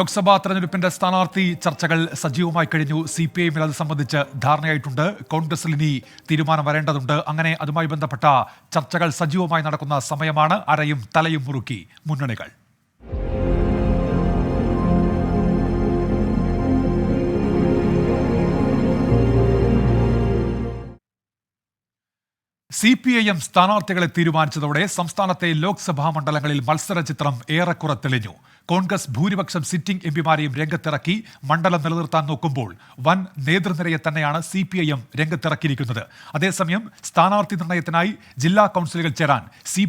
ലോക്സഭാ തെരഞ്ഞെടുപ്പിന്റെ സ്ഥാനാർത്ഥി ചർച്ചകൾ സജീവമായി കഴിഞ്ഞു. സി പി ഐമ്മിൽ അത് സംബന്ധിച്ച് ധാരണയായിട്ടുണ്ട്. കോൺഗ്രസിൽ ഇനി തീരുമാനം വരേണ്ടതുണ്ട്. അങ്ങനെ അതുമായി ബന്ധപ്പെട്ട ചർച്ചകൾ സജീവമായി നടക്കുന്ന സമയമാണ്. അരയും തലയും മുറുക്കി മുന്നണികൾ. സി പി ഐ എം സ്ഥാനാർത്ഥികളെ തീരുമാനിച്ചതോടെ സംസ്ഥാനത്തെ ലോക്സഭാ മണ്ഡലങ്ങളിൽ മത്സര ചിത്രം ഏറെക്കുറെ തെളിഞ്ഞു. കോൺഗ്രസ് ഭൂരിപക്ഷം സിറ്റിംഗ് എംപിമാരെയും രംഗത്തിറക്കി മണ്ഡലം നിലനിർത്താൻ നോക്കുമ്പോൾ വൻ നേതൃനിരയെ തന്നെയാണ് സി പി ഐ എം രംഗത്തിറക്കിയിരിക്കുന്നത്. അതേസമയം സ്ഥാനാർത്ഥി നിർണയത്തിനായി ജില്ലാ കൗൺസിലുകൾ ചേരാൻ സി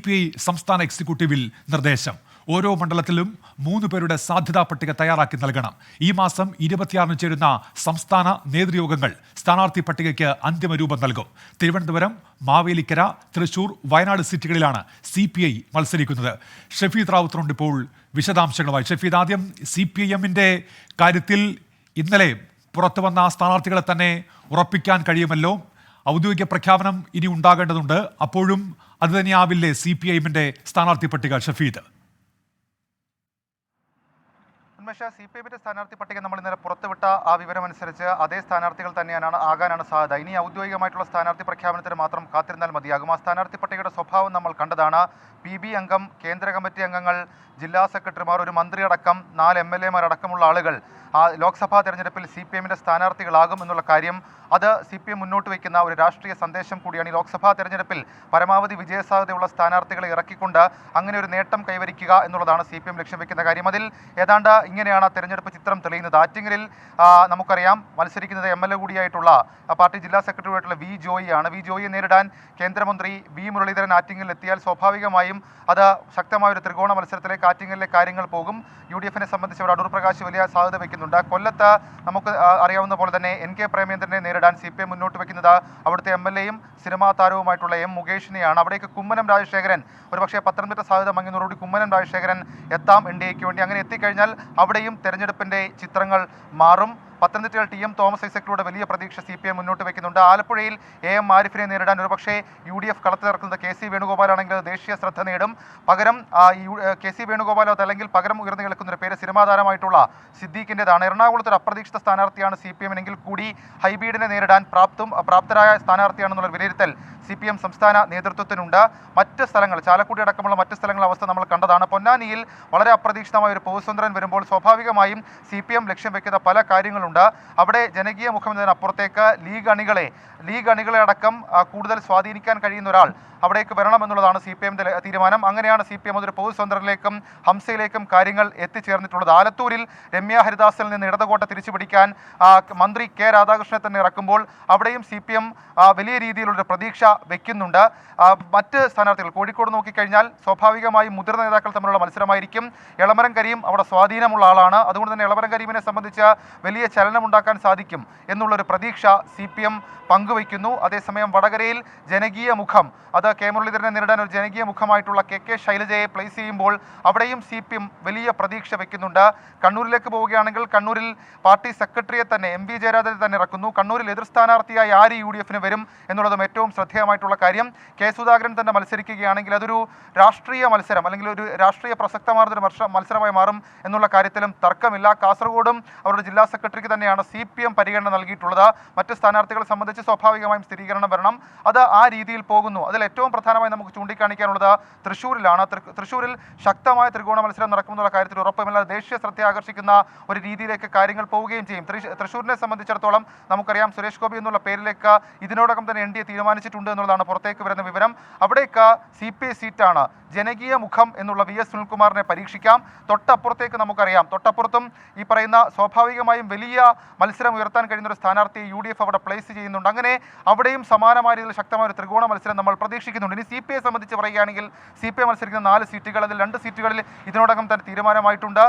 സംസ്ഥാന എക്സിക്യൂട്ടീവിൽ നിർദ്ദേശം. ഓരോ മണ്ഡലത്തിലും മൂന്ന് പേരുടെ സാധ്യതാ പട്ടിക തയ്യാറാക്കി നൽകണം. ഈ മാസം ഇരുപത്തിയാറിന് ചേരുന്ന സംസ്ഥാന നേതൃയോഗങ്ങൾ സ്ഥാനാർത്ഥി പട്ടികയ്ക്ക് അന്തിമ രൂപം നൽകും. തിരുവനന്തപുരം മാവേലിക്കര തൃശൂർ വയനാട് സിറ്റികളിലാണ് സി പി ഐ മത്സരിക്കുന്നത്. ഷഫീദ് റാവുത്തറുണ്ട് ഇപ്പോൾ വിശദാംശങ്ങളുമായി. ഷഫീദ് ആദ്യം സി പി ഐ എമ്മിന്റെ കാര്യത്തിൽ ഇന്നലെ പുറത്തു വന്ന സ്ഥാനാർത്ഥികളെ തന്നെ ഉറപ്പിക്കാൻ കഴിയുമല്ലോ? ഔദ്യോഗിക പ്രഖ്യാപനം ഇനി ഉണ്ടാകേണ്ടതുണ്ട്. അപ്പോഴും അത് തന്നെയാവില്ലേ സി പി ഐ എമ്മിന്റെ സ്ഥാനാർത്ഥി പട്ടിക ഷഫീദ്? ഉന്മേഷ സി പി എമ്മിന്റെ സ്ഥാനാർത്ഥി പട്ടിക നമ്മൾ ഇന്നലെ പുറത്തുവിട്ട ആ വിവരമനുസരിച്ച് അതേ സ്ഥാനാർത്ഥികൾ തന്നെയാണ് ആകാനാണ് സാധ്യത. ഇനി ഔദ്യോഗികമായിട്ടുള്ള സ്ഥാനാർത്ഥി പ്രഖ്യാപനത്തിന് മാത്രം കാത്തിരുന്നാൽ മതിയാകും. ആ സ്ഥാനാർത്ഥി പട്ടികയുടെ സ്വഭാവം നമ്മൾ കണ്ടതാണ്. പി ബി അംഗം കേന്ദ്ര കമ്മിറ്റി അംഗങ്ങൾ ജില്ലാ സെക്രട്ടറിമാർ ഒരു മന്ത്രി അടക്കം നാല് എം എൽ എമാരടക്കമുള്ള ആളുകൾ. ലോക്സഭാ തെരഞ്ഞെടുപ്പിൽ സി പി എമ്മിന്റെ സ്ഥാനാർത്ഥികളാകും എന്നുള്ള കാര്യം അത് സി പി എം മുന്നോട്ട് വയ്ക്കുന്ന ഒരു രാഷ്ട്രീയ സന്ദേശം കൂടിയാണ് ഈ ലോക്സഭാ തെരഞ്ഞെടുപ്പിൽ പരമാവധി വിജയസാധ്യതയുള്ള സ്ഥാനാർത്ഥികളെ ഇറക്കിക്കൊണ്ട് അങ്ങനെ ഒരു നേട്ടം കൈവരിക്കുക എന്നുള്ളതാണ് സി പി എം ലക്ഷ്യം വെക്കുന്ന കാര്യം. അതിൽ ഏതാണ്ട് ഇങ്ങനെയാണ് തെരഞ്ഞെടുപ്പ് ചിത്രം തെളിയുന്നത്. ആറ്റിങ്ങലിൽ നമുക്കറിയാം മത്സരിക്കുന്നത് എം എൽ എ കൂടിയായിട്ടുള്ള പാർട്ടി ജില്ലാ സെക്രട്ടറി ആയിട്ടുള്ള വി ജോയിയാണ് വി ജോയിയെ നേരിടാൻ കേന്ദ്രമന്ത്രി വി മുരളീധരൻ ആറ്റിങ്ങലിൽ എത്തിയാൽ സ്വാഭാവികമായും അത് ശക്തമായ ഒരു ത്രികോണ മത്സരത്തിലേക്ക് ആറ്റിങ്ങലിലെ കാര്യങ്ങൾ പോകും. യു ഡി എഫിനെ സംബന്ധിച്ച് അവിടെ അടൂർ പ്രകാശ് വലിയ സാധ്യത വയ്ക്കുന്നുണ്ട് കൊല്ലത്ത് നമുക്ക് അറിയാവുന്ന പോലെ തന്നെ എൻ കെ പ്രേമേന്ദ്രനെ നേരിടാൻ സി പി എം മുന്നോട്ട് വയ്ക്കുന്നത് അവിടുത്തെ എം എൽ എയും സിനിമാ താരവുമായിട്ടുള്ള എം മുകേഷിനെയാണ്. അവിടേക്ക് കുമ്മനം രാജശേഖരൻ ഒരുപക്ഷെ പത്തനംതിട്ട സാധ്യത മങ്ങുന്നതോടുകൂടി കുമ്മനം രാജശേഖരൻ എത്താം എൻ ഡി എക്ക് വേണ്ടി. അങ്ങനെ എത്തിക്കഴിഞ്ഞാൽ അവിടെയും തെരഞ്ഞെടുപ്പിന്റെ ചിത്രങ്ങൾ മാറും. പത്തനംതിട്ടയിൽ ടി എം തോമസ് ഐസക്കിലൂടെ വലിയ പ്രതീക്ഷ സി പി എം മുന്നോട്ട് വെക്കുന്നുണ്ട്. ആലപ്പുഴയിൽ എ എം ആരിഫിനെ നേരിടാൻ ഒരുപക്ഷേ യു ഡി എഫ് കളത്തിലിറക്കുന്നത് കെ സി വേണുഗോപാലാണെങ്കിൽ ദേശീയ ശ്രദ്ധ നേടും. പകരം കെ സി വേണുഗോപാലോ അതല്ലെങ്കിൽ പകരം ഉയർന്നു കേൾക്കുന്ന ഒരു പേര് സിനിമാ താരമായിട്ടുള്ള സിദ്ദീഖിന്റെതാണ് എറണാകുളത്ത് ഒരു അപ്രതീക്ഷിത സ്ഥാനാർത്ഥിയാണ് സി പി എമ്മിനെങ്കിൽ കൂടി ഹൈബീഡിനെ നേരിടാൻ പ്രാപ്തും പ്രാപ്തരായ സ്ഥാനാർത്ഥിയാണെന്നുള്ള വിലയിരുത്തൽ സി പി എം സംസ്ഥാന നേതൃത്വത്തിനുണ്ട്. മറ്റ് സ്ഥലങ്ങൾ ചാലക്കുടി അടക്കമുള്ള മറ്റ് സ്ഥലങ്ങളുടെ അവസ്ഥ നമ്മൾ കണ്ടതാണ്. പൊന്നാനിയിൽ വളരെ അപ്രതീക്ഷിതമായ ഒരു പൂസുന്ദരൻ വരുമ്പോൾ സ്വാഭാവികമായും സി പി എം ലക്ഷ്യം വെക്കുന്ന പല കാര്യങ്ങളുണ്ട്. അവിടെ ജനകീയ മുഖം എന്നതിനപ്പുറത്തേക്ക് ലീഗ് അണികളെ ലീഗ് അണികളെ അടക്കം കൂടുതൽ സ്വാധീനിക്കാൻ കഴിയുന്ന ഒരാൾ അവിടേക്ക് വരണം എന്നുള്ളതാണ് സി പി എമ്മിന്റെ തീരുമാനം. അങ്ങനെയാണ് സി പി എം അതൊരു പൊതുസ്വന്ത്രത്തിലേക്കും ഹംസയിലേക്കും കാര്യങ്ങൾ എത്തിച്ചേർന്നിട്ടുള്ളത്. ആലത്തൂരിൽ രമ്യ ഹരിദാസിൽ നിന്ന് ഇടതുകോട്ട തിരിച്ചു പിടിക്കാൻ മന്ത്രി കെ രാധാകൃഷ്ണനെ തന്നെ ഇറക്കുമ്പോൾ അവിടെയും സി പി എം വലിയ രീതിയിലുള്ള പ്രതീക്ഷ വെക്കുന്നുണ്ട്. ആ, മറ്റ് സ്ഥാനാർത്ഥികൾ കോഴിക്കോട് നോക്കിക്കഴിഞ്ഞാൽ സ്വാഭാവികമായും മുതിർന്ന നേതാക്കൾ തമ്മിലുള്ള മത്സരമായിരിക്കും. എളമരം കരീം അവിടെ സ്വാധീനമുള്ള ആളാണ്. അതുകൊണ്ട് തന്നെ എളമരം കരീമിനെ സംബന്ധിച്ച് വലിയ ചലനമുണ്ടാക്കാൻ സാധിക്കും എന്നുള്ളൊരു പ്രതീക്ഷ സി പി എം പങ്കുവയ്ക്കുന്നു. അതേസമയം വടകരയിൽ ജനകീയ മുഖം അത് കെ മുരളീധരനെ നേരിടാൻ ഒരു ജനകീയ മുഖമായിട്ടുള്ള കെ കെ ശൈലജയെ പ്ലേസ് ചെയ്യുമ്പോൾ അവിടെയും സി പി എം വലിയ പ്രതീക്ഷ വയ്ക്കുന്നുണ്ട് കണ്ണൂരിലേക്ക് പോവുകയാണെങ്കിൽ കണ്ണൂരിൽ പാർട്ടി സെക്രട്ടറിയെ തന്നെ എം വി ജയരാജനെ തന്നെ ഇറക്കുന്നു. കണ്ണൂരിൽ എതിർ സ്ഥാനാർത്ഥിയായി ആര് യു ഡി എഫിന് വരും എന്നുള്ളതും ഏറ്റവും ശ്രദ്ധേയമായിട്ടുള്ള കാര്യം. കെ സുധാകരൻ തന്നെ മത്സരിക്കുകയാണെങ്കിൽ അതൊരു രാഷ്ട്രീയ മത്സരം അല്ലെങ്കിൽ ഒരു രാഷ്ട്രീയ പ്രസക്തമാർന്നൊരു മത്സരമായി മാറും എന്നുള്ള കാര്യത്തിലും തർക്കമില്ല. കാസർഗോഡും അവരുടെ ജില്ലാ സെക്രട്ടറിക്ക് തന്നെയാണ് സി പി എം പരിഗണന നൽകിയിട്ടുള്ളത്. മറ്റ് സ്ഥാനാർത്ഥികളെ സംബന്ധിച്ച് സ്വാഭാവികമായും സ്ഥിരീകരണം വരണം. അത് ആ രീതിയിൽ പോകുന്നു. അതിൽ ഏറ്റവും പ്രധാനമായി നമുക്ക് ചൂണ്ടിക്കാണിക്കാനുള്ളത് തൃശ്ശൂരിലാണ്. തൃശ്ശൂരിൽ ശക്തമായ ത്രികോണ മത്സരം നടക്കുമെന്നുള്ള കാര്യത്തിൽ ഉറപ്പുമില്ലാതെ ദേശീയ ശ്രദ്ധ ആകർഷിക്കുന്ന ഒരു രീതിയിലേക്ക് കാര്യങ്ങൾ പോവുകയും ചെയ്യും. തൃശ്ശൂരിനെ സംബന്ധിച്ചിടത്തോളം നമുക്കറിയാം സുരേഷ് ഗോപി എന്നുള്ള പേരിലേക്ക് ഇതിനോടകം തന്നെ എൻ ഡി എ തീരുമാനിച്ചിട്ടുണ്ട് എന്നുള്ളതാണ് പുറത്തേക്ക് വരുന്ന വിവരം. അവിടേക്ക് സി പി ഐ സീറ്റാണ്. ജനകീയ മുഖം എന്നുള്ള വി എസ് സുനിൽകുമാറിനെ പരീക്ഷിക്കാം. തൊട്ടപ്പുറത്തേക്ക് നമുക്കറിയാം. തൊട്ടപ്പുറത്തും ഈ പറയുന്ന സ്വാഭാവികമായും വലിയ മത്സരം ഉയർത്താൻ കഴിയുന്ന ഒരു സ്ഥാനാർത്ഥിയെ യു ഡി എഫ് അവിടെ പ്ലേസ് ചെയ്യുന്നുണ്ട്. അങ്ങനെ അവിടെയും സമാനമായ രീതിയിൽ ശക്തമായ ഒരു ത്രികോണ മത്സരം നമ്മൾ പ്രതീക്ഷിക്കുന്നുണ്ട്. ഇനി സി പി ഐ സംബന്ധിച്ച് പറയുകയാണെങ്കിൽ സി പി ഐ മത്സരിക്കുന്ന നാല് സീറ്റുകൾ അതിൽ രണ്ട് സീറ്റുകളിൽ ഇതിനോടകം തന്നെ തീരുമാനമായിട്ടുണ്ട്.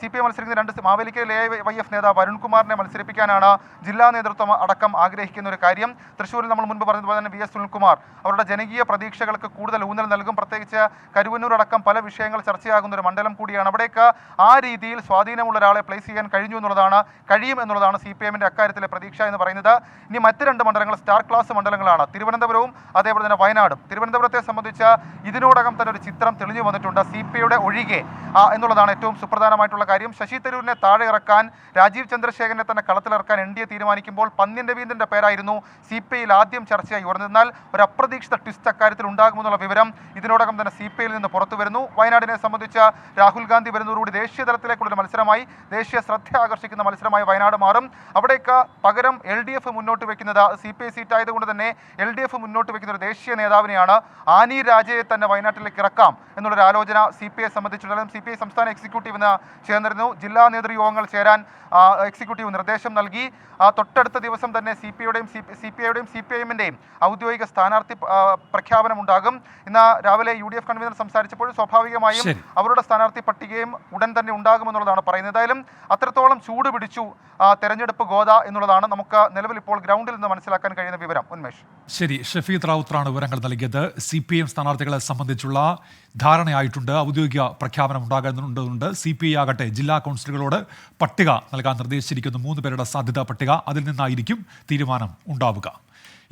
സി പി ഐ മത്സരിക്കുന്ന രണ്ട് മാവേലിക്കയിലെ വൈ എഫ് നേതാവ് അരുൺകുമാറിനെ മത്സരിപ്പിക്കാനാണ് ജില്ലാ നേതൃത്വം അടക്കം ആഗ്രഹിക്കുന്ന ഒരു കാര്യം. തൃശ്ശൂരിൽ നമ്മൾ മുൻപ് പറഞ്ഞതുപോലെ തന്നെ വി എസ് സുനിൽകുമാർ അവരുടെ ജനകീയ പ്രതീക്ഷകൾക്ക് കൂടുതൽ ഊന്നൽ നൽകും. പ്രത്യേകിച്ച് കരുവന്നൂർ അടക്കം പല വിഷയങ്ങൾ ചർച്ചയാകുന്ന ഒരു മണ്ഡലം കൂടിയാണ്. അവിടേക്ക് ആ രീതിയിൽ സ്വാധീനമുള്ള ഒരാളെ പ്ലേസ് ചെയ്യാൻ കഴിഞ്ഞു എന്നുള്ളതാണ് കഴിയും എന്നുള്ളതാണ് സി പി എമ്മിന്റെ അക്കാര്യത്തിലെ പ്രതീക്ഷ എന്ന് പറയുന്നത്. ഇനി മറ്റ് രണ്ട് മണ്ഡലങ്ങൾ സ്റ്റാർ ക്ലാസ് മണ്ഡലങ്ങളാണ്. തിരുവനന്തപുരവും അതേപോലെ തന്നെ വയനാടും. തിരുവനന്തപുരത്തെ സംബന്ധിച്ച് ഇതിനോടകം തന്നെ ഒരു ചിത്രം തെളിഞ്ഞു വന്നിട്ടുണ്ട്. സി പി ഐയുടെ ഒഴികെ എന്നുള്ളതാണ് ഏറ്റവും സുപ്രധാനമായിട്ടുള്ള കാര്യം. ശശി തരൂരിനെ താഴെ ഇറക്കാൻ രാജീവ് ചന്ദ്രശേഖരനെ തന്നെ കളത്തിലിറക്കാൻ എൻ ഡി എ തീരുമാനിക്കുമ്പോൾ പന്ന്യൻ രവീന്ദ്രന്റെ പേരായിരുന്നു സി പി ഐയിൽ ആദ്യം ചർച്ചയായി ഉയർന്നിരുന്നാൽ ഒരു അപ്രതീക്ഷിത ട്വിസ്റ്റ് അക്കാര്യത്തിൽ ഉണ്ടാകുമെന്നുള്ള വിവരം ഇതിനോടകം തന്നെ സി പി ഐയിൽ നിന്ന് പുറത്തു വരുന്നു. വയനാടിനെ സംബന്ധിച്ച് രാഹുൽ ഗാന്ധി വരുന്നതോടുകൂടി ദേശീയ തലത്തിലേക്കുള്ള മത്സരമായി ദേശീയ ശ്രദ്ധ ആകർഷിക്കുന്ന മത്സരമായി വയനാട് മാറും. അവിടേക്ക് പകരം എൽ ഡി എഫ് മുന്നോട്ട് വെക്കുന്നത് സി പി ഐ സീറ്റ് ആയതുകൊണ്ട് തന്നെ എൽ ഡി എഫ് മുന്നോട്ട് വെക്കുന്ന ഒരു ദേശീയ നേതാവിനെയാണ് ആനി രാജയെ തന്നെ വയനാട്ടിലേക്ക് ഇറക്കാം എന്നുള്ളൊരു ആലോചന സി പി ഐ സംബന്ധിച്ചിടത്തോളം സി പി ഐ സംസ്ഥാന എക്സിക്യൂട്ടീവിന് ചേർന്നിരുന്നു. ജില്ലാ നേതൃയോഗങ്ങൾ ചേരാൻ എക്സിക്യൂട്ടീവ് നിർദ്ദേശം നൽകി. ആ തൊട്ടടുത്ത ദിവസം തന്നെ സി പി ഐയുടെയും സി പി ഐയുടെയും സി പി ഐഎമ്മിന്റെയും ഔദ്യോഗിക സ്ഥാനാർത്ഥി പ്രഖ്യാപനമുണ്ടാകും. പ്രഖ്യാപനം ഉണ്ടാകും ഇന്ന് രാവിലെ യു ഡി എഫ് കൺവീനർ സംസാരിച്ചപ്പോൾ സ്വാഭാവികമായും അവരുടെ സ്ഥാനാർത്ഥി പട്ടികയും ഉടൻ തന്നെ ഉണ്ടാകുമെന്നുള്ളതാണ് പറയുന്നത്. ഏതായാലും അത്രത്തോളം ചൂട് പിടിച്ചു തെരഞ്ഞെടുപ്പ് ഗോദ എന്നുള്ളതാണ് നമുക്ക് നിലവിൽ ഇപ്പോൾ ഗ്രൗണ്ടിൽ നിന്ന് മനസ്സിലാക്കാൻ കഴിയുന്ന വിവരം. ഉന്മേഷ്. ശരി ഷഫീദ് റാവുത്തറാണ് വിവരങ്ങൾ നൽകിയത്. സി പി എം സ്ഥാനാർത്ഥികളെ സംബന്ധിച്ചുള്ള ധാരണയായിട്ടുണ്ട്. ഔദ്യോഗിക പ്രഖ്യാപനം ഉണ്ടാകുന്നുണ്ട്. സി പി ഐ ആകട്ടെ ജില്ലാ കൗൺസിലുകളോട് പട്ടിക നൽകാൻ നിർദ്ദേശിച്ചിരിക്കുന്നു. മൂന്ന് പേരുടെ സാധ്യതാ പട്ടിക അതിൽ നിന്നായിരിക്കും തീരുമാനം ഉണ്ടാവുക.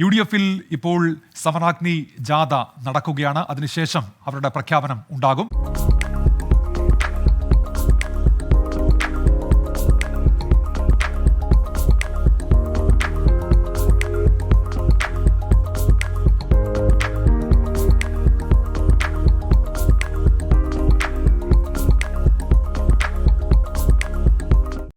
യു ഡി എഫിൽ ഇപ്പോൾ സമരാഗ്നി ജാഥ നടക്കുകയാണ്. അതിനുശേഷം അവരുടെ പ്രഖ്യാപനം ഉണ്ടാകും.